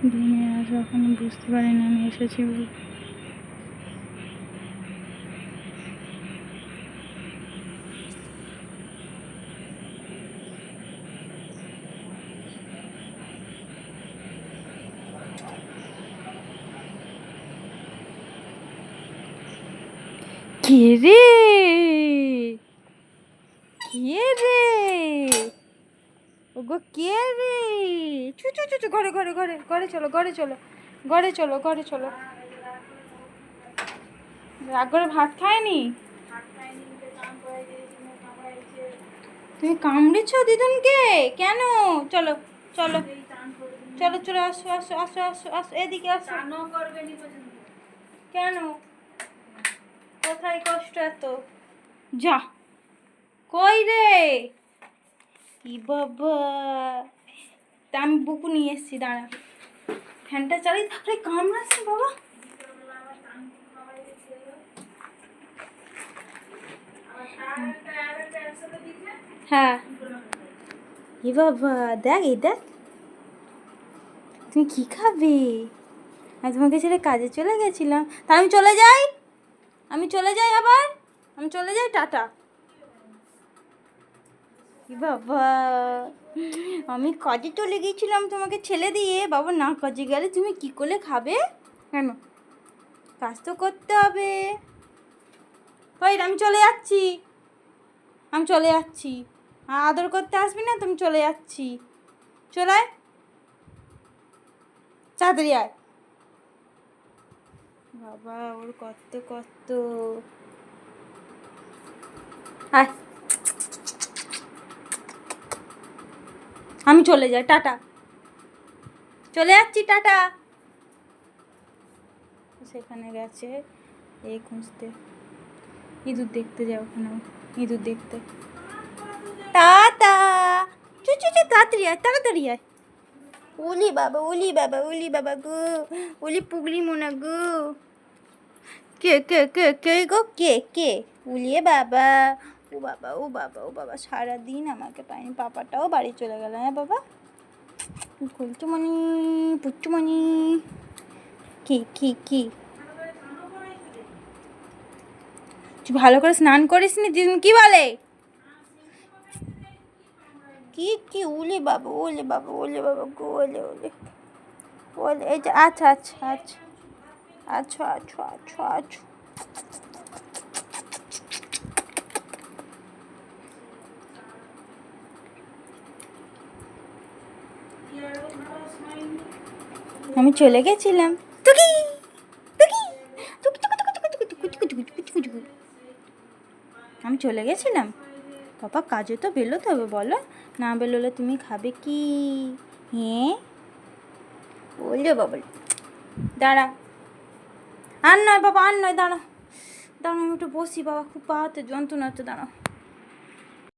আসব এখন বুঝতে পারি না আমি এসেছি কে রে? কে রে? ওগো, কে রে? চু চু চু ঘরে ঘরে ঘরে ঘরে চলো ঘরে চলো ঘরে চলো ঘরে চলো। রাগ করে ভাত খায়নি? তুমি কামড়েছ দিদুনকে? কেন? চলো চলো চলো চলো, আসো আসো আসো আসো আসো, এদিকে আসো। কেন? কোথায় কষ্ট এত? যা, কই রে? ই বাবা? তা আমি বুকু নিয়ে এসেছি, দাঁড়া। ফ্যানটা চালাই আরে কামড়াচ্ছে বাবা। হ্যাঁ। ই বাবা? দেখ, এই দেখ। তুমি কি খাবে? আমি তোমাকে ছেড়ে কাজে চলে গেছিলাম। তা আমি চলে যাই? আমি চলে যাই আবার? আমি চলে যাই, টাটা। বাবা? আমি কাজে চলে গিয়েছিলাম তোমাকে ছেলে দিয়ে। বাবা, না, কাজে গেলে তুমি কি করে খাবে? কেন? কাজ তো করতে হবে। ওই, আমি চলে যাচ্ছি। আমি চলে যাচ্ছি। আদর করতে আসবি না তুমি চলে যাচ্ছি। চলে আয়। তাড়াতাড়ি আয়। বাবা, ওর কত কত। আয়। আমি চলে যাই, টাটা। চলে যাচ্ছি, টাটা। সেখানে গেছে, এই খুঁজতে। ইঁদুর দেখতে যাও ওখানে, ইঁদুর দেখতে। টাটা। চু চু চু, তাড়াতাড়ি আয় তাড়াতাড়ি আয়। ওলি বাবা ওলি বাবা ওলি বাবা গো ওলি পুগলি মোনা গো। কে কে কে কে গো? কে কে? উলিয়ে বাবা। ও বাবা ও বাবা ও বাবা, সারাদিন আমাকে পাইনি পাপাটাও বাড়ি চলে গেল হ্যাঁ বাবা? কুলচুমণি পুচ্চুমণি কি কি কি? তুই ভালো করে স্নান করিস নি দিদিন কি বলে? কি কি, উলি বাবা ওলে বাবা ওলে বাবা, গো ওলে ওলে ওলে এই যে আচ্ছা আচ্ছা আচ্ছা। আচ্ছা আচ্ছা আচ্ছা আচ্ছা। আমি চলে গেছিলাম। আমি চলে গেছিলাম বাবা কাজে তো বেরোতে হবে বলো না বেরোলে তুমি খাবে কি হ্যাঁ বলল বাবা দাঁড়া আর নয় বাবা আর নয় দাঁড়া দাঁড়া আমি একটু বসি বাবা খুব পা হাতে যন্ত্রণা হচ্ছে দাঁড়া